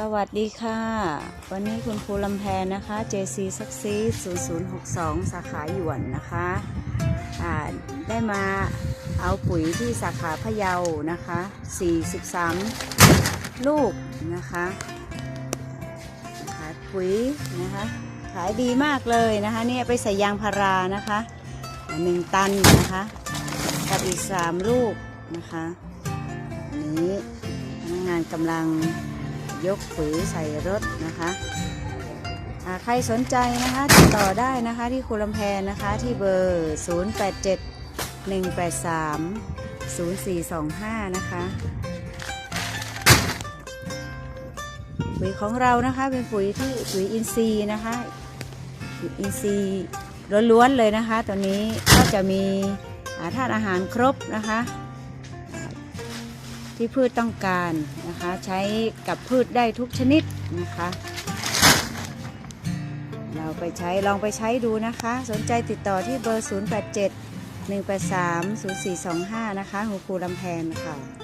สวัสดีค่ะ วันนี้คุณครูลำแพนนะคะ JC s u c c e s 0062 สาขาหยวนนะคะได้มาเอาปุ๋ยที่สาขาพะเยานะคะ 43 ลูกนะคะขายปุ๋ยนะคะ ขายดีมากเลยนะคะ เนี่ยไปใส่ยางพารานะคะหนึ่งตันนะคะกับอีก 3 ลูกนะคะ อันนี้พนักงานกำลัง ยกปุ๋ยใส่รถนะคะใครสนใจนะคะติดต่อได้นะคะที่ครูลำแพนนะคะที่เบอร์ 087 183 0425 นะคะปุ๋ยของเรานะคะเป็นปุ๋ยที่ปุ๋ยอินทรีย์นะคะอินทรีย์ล้วนๆเลยนะคะตัวนี้ก็จะมีธาตุอาหารครบนะคะ ที่พืชต้องการนะคะ ใช้กับพืชได้ทุกชนิดนะคะ เราไปใช้ลองไปใช้ดูนะคะ สนใจติดต่อที่เบอร์ 087 183 0425 นะคะหูครูลำแพนค่ะ